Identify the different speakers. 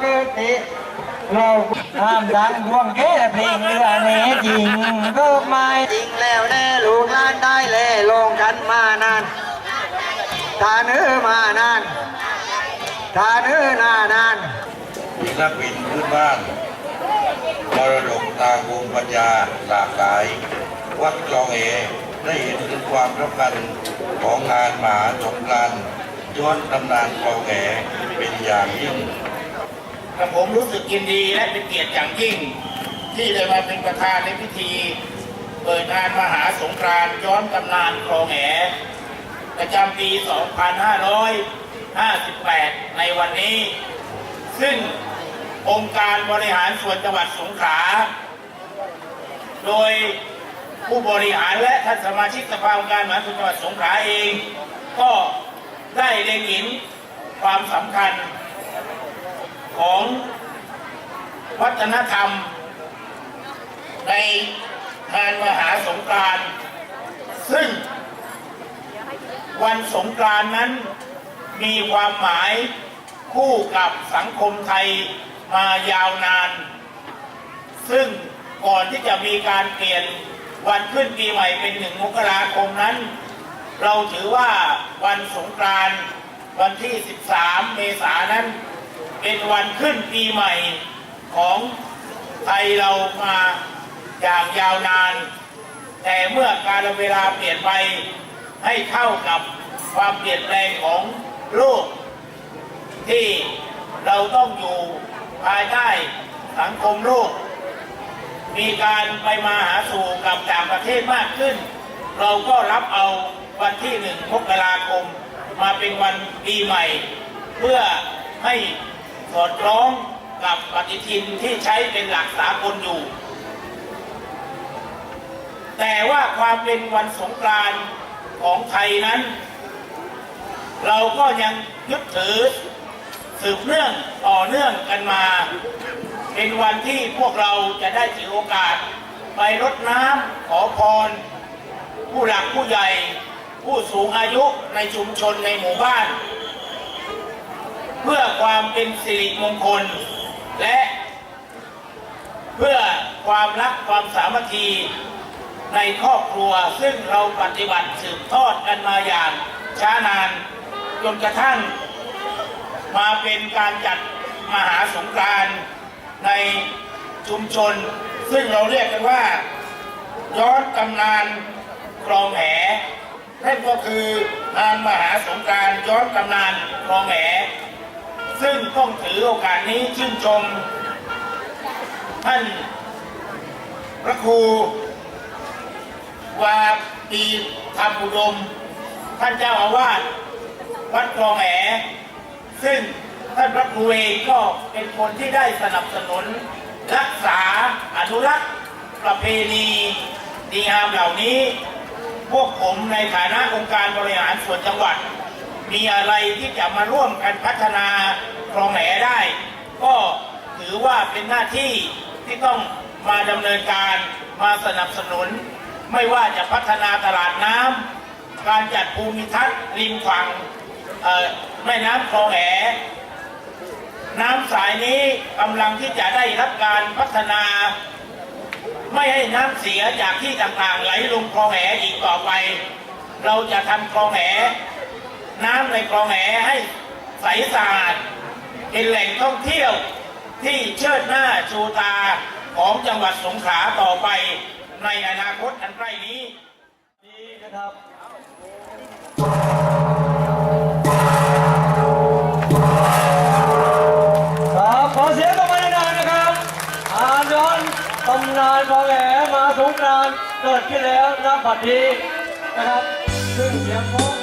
Speaker 1: เกิดติเราห้ามดังดวงแก่เพลงเรือเนจริงก็ไม่จริงแล้วแน่ลูกหลานได้แล่ลงกันมานานทานื้อมานานทานื้อนานาน
Speaker 2: ศิลปินพื้นบ้านมรดกทางภูมิปัญญาหลากหลาย วัดคลองเอได้เห็นถึงความสำคัญของงานหมาสงกรานต์ ย้อนตำนานคลองเอเป็นอย่างยิ่ง
Speaker 3: กับผมรู้สึกยินดีและเป็นเกียรติอย่างยิ่ง ที่ได้มาเป็นประธานในพิธี เปิดงานมหาสงกรานต์ย้อนตำนานคลองแหประจำปี 2558 ในวันนี้ ซึ่งองค์การบริหารส่วนจังหวัดสงขลา โดยผู้บริหารและท่านสมาชิกสภาองค์การมหาส่วนจังหวัดสงขลาเอง ก็ ได้เล็งเห็นความสำคัญของวัฒนธรรม ในงานมหาสงกรานต์ซึ่งวันสงกรานต์นั้นมีความหมายคู่กับสังคมไทยมายาวนาน ซึ่งก่อนที่จะมีการเปลี่ยนวันขึ้นปีใหม่เป็นหนึ่งมกราคมนั้น เราถือว่าวันสงกรานต์วันที่ 13 เมษายนนั้น เป็นวันขึ้นปีใหม่ของไทยเรามาอย่างยาวนาน แต่เมื่อการเวลาเปลี่ยนไปให้เข้ากับความเปลี่ยนแปลงของโลก ที่เราต้องอยู่ภายใต้สังคมโลก มีการไปมาหาสู่กับต่างประเทศมากขึ้น เราก็รับเอา วันที่หนึ่งมกราคม มาเป็นวันปีใหม่ เพื่อให้สอดคล้องกับปฏิทินที่ใช้เป็นหลักสากลอยู่ แต่ว่าความเป็นวันสงกรานต์ของไทยนั้น เราก็ยังยึดถือสืบเนื่องต่อเนื่องกันมา เป็นวันที่พวกเราจะได้ถือโอกาส ไปรดน้ำขอพร ผู้หลักผู้ใหญ่ ผู้สูงอายุในชุมชนในหมู่บ้าน เพื่อความเป็นสิริมงคล และเพื่อความรักความสามัคคีในครอบครัวซึ่งเราปฏิบัติสืบทอดกันมาอย่างช้านานจนกระทั่ง มาเป็นการจัดมหาสงกานต์ในชุมชน ซึ่งเราเรียกกันว่าย้อนตำนานคลองแห นั่นก็คืองานมหาสงกานต์ย้อนตำนานคลองแหซึ่งต้องถือโอกาสนี้ชื่นชม ท่านพระครูวาปีธรรมอุดม ท่านเจ้าอาวาสวัดคลองแหซึ่งท่านพระครูเองก็เป็นคนที่ได้สนับสนุน รักษาอนุรักษ์ประเพณีดีงามเหล่านี้ พวกผมในฐานะองค์การบริหารส่วนจังหวัด มีอะไรที่จะมาร่วมกันพัฒนาคลองแหได้ ก็ถือว่าเป็นหน้าที่ที่ต้องมาดำเนินการมาสนับสนุน ไม่ว่าจะพัฒนาตลาดน้ำการจัดภูมิทัศน์ริมฝั่งแม่น้ำคลองแหน้ำสายนี้กำลังที่จะได้รับการพัฒนา ไม่ให้น้ำเสียจากที่ต่างๆไหลลงคลองแหอีกต่อไป เราจะทำคลองแหน้ำในคลองแหให้ใสสะอาดเป็นแหล่งท่องเที่ยวที่เชิดหน้าชูตาของจังหวัดสงขลาต่อไปในอนาคตอันใกล้นี้
Speaker 1: นี้นะครับขอเสียงตบมือดังๆนะครับอาย้อนตำนานพอแหมาสงกรานเกิดขึ้นแล้วณบัดนี้นะครับซึ่งเสียงโค้